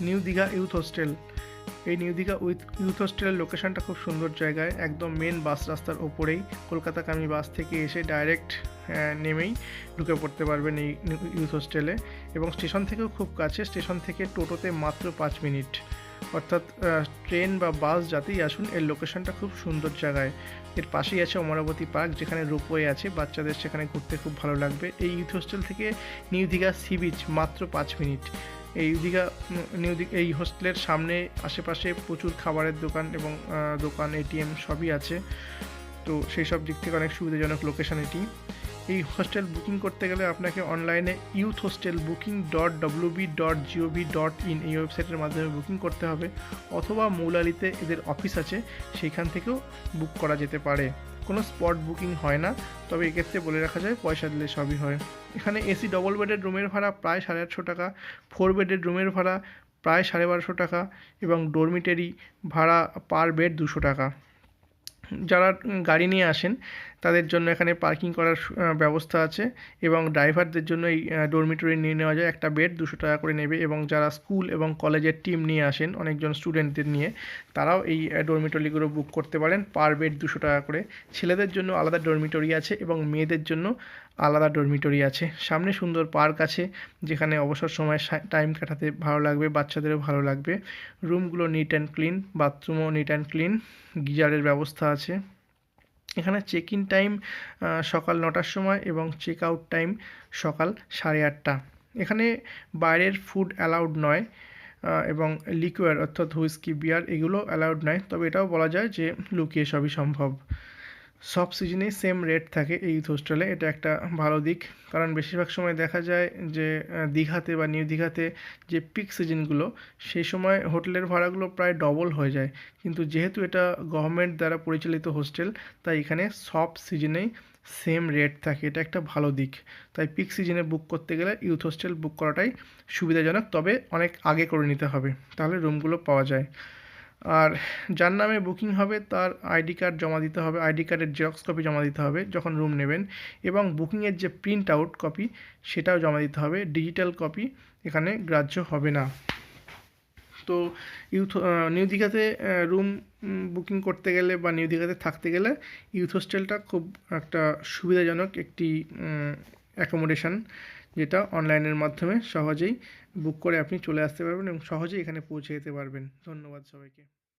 New Digha youth hostel. এই new Digha youth হোস্টেলের লোকেশনটা খুব সুন্দর জায়গায়, একদম মেন বাস রাস্তার ওপরেই। কলকাতাগামী বাস থেকে এসে ডাইরেক্ট নেমেই ঢুকে পড়তে পারবেন এই ইউথ হোস্টেলে। এবং স্টেশন থেকেও খুব কাছে, স্টেশন থেকে টোটোতে মাত্র পাঁচ মিনিট। অর্থাৎ ট্রেন বা বাস যাতেই আসুন, এর লোকেশনটা খুব সুন্দর জায়গায়। এর পাশেই আছে অমরাবতী পার্ক, যেখানে রোপওয়ে আছে, বাচ্চাদের সেখানে ঘুরতে খুব ভালো লাগবে। এই ইউথ হোস্টেল থেকে নিউ দীঘা সি বিচ মাত্র পাঁচ মিনিট। এই দীঘা নিউ এই হোস্টেলের সামনে আশেপাশে প্রচুর খাবারের দোকান এবং দোকান এটিএম সবই আছে। তো সেই সব দিক থেকে অনেক সুবিধাজনক লোকেশন এটি। এই হোস্টেল বুকিং করতে গেলে আপনাকে অনলাইনে youth hostel booking dot WB dot gov dot in এই ওয়েবসাইটের মাধ্যমে বুকিং করতে হবে। অথবা মৌলালিতে এদের অফিস আছে সেইখান থেকেও বুক করা যেতে পারে। কোনো স্পট বুকিং হয় না, তবে এক্ষেত্রে বলে রাখা যায় পয়সা দিলে সবই হয়। এখানে এসি ডবল বেডের রুমের ভাড়া প্রায় সাড়ে আটশো টাকা ফোর বেডের রুমের ভাড়া প্রায় সাড়ে বারোশো টাকা এবং ডরমিটারি ভাড়া পার বেড দুশো টাকা। যারা গাড়ি নিয়ে আসেন তাদের জন্য এখানে পার্কিং করার ব্যবস্থা আছে এবং ড্রাইভারদের জন্য এই ডরমিটরি নিয়ে নেওয়া যায়। একটা বেড দুশো টাকা করে নেবে এবং যারা স্কুল এবং কলেজের টিম নিয়ে আসেন, অনেকজন স্টুডেন্টদের নিয়ে, তারাও এই ডরমিটরিগুলো বুক করতে পারেন। পার বেড দুশো টাকা করে। ছেলেদের জন্য আলাদা ডরমিটরি আছে এবং মেয়েদের জন্য আলাদা ডরমিটরি আছে। সামনে সুন্দর পার্ক আছে, যেখানে অবসর সময় টাইম কাটাতে ভালো লাগবে, বাচ্চাদেরও ভালো লাগবে। রুমগুলো নিট অ্যান্ড ক্লিন বাথরুমও নিট অ্যান্ড ক্লিন গিজারের ব্যবস্থা আছে। এখানে চেক ইন টাইম সকাল নটার সময় এবং চেক আউট টাইম সকাল সাড়ে আটটা। এখানে বাইরের ফুড অ্যালাউড নয় এবং লিকুয়ার অর্থাৎ হুইস্কি বিয়ার এগুলো অ্যালাউড নয়। তবে এটাও বলা যায় যে লুকিয়ে সবই সম্ভব। সব সিজনেই সেম রেট থাকে এই ইউথ হোস্টেলে এটা একটা ভালো দিক, কারণ বেশিরভাগ সময় দেখা যায় যে দীঘাতে বা নিউ দীঘাতে যে পিক সিজনগুলো সেই সময় হোটেলের ভাড়াগুলো প্রায় ডবল হয়ে যায়। কিন্তু যেহেতু এটা গভর্নমেন্ট দ্বারা পরিচালিত হোস্টেল তাই এখানে সব সিজনেই সেম রেট থাকে। এটা একটা ভালো দিক। তাই পিক সিজনে বুক করতে গেলে ইউথ হোস্টেল বুক করাটাই সুবিধাজনক, তবে অনেক আগে করে নিতে হবে। তাহলে রুমগুলো পাওয়া যায়। আর যার নামে বুকিং হবে তার আইডি কার্ড জমা দিতে হবে, আইডি কার্ডের জেরক্স কপি জমা দিতে হবে যখন রুম নেবেন এবং বুকিংয়ের যে প্রিন্ট আউট কপি সেটাও জমা দিতে হবে ডিজিটাল কপি এখানে গ্রাহ্য হবে না। তো ইউথ নিউ দীঘাতে রুম বুকিং করতে গেলে বা নিউ দীঘাতে থাকতে গেলে ইউথ হোস্টেলটা খুব একটা সুবিধাজনক একটি অ্যাকোমোডেশন যেটা অনলাইনের মাধ্যমে সহজেই বুক করে আপনি চলে আসতে পারবেন এবং সহজেই এখানে পৌঁছে যেতে পারবেন। ধন্যবাদ সবাইকে।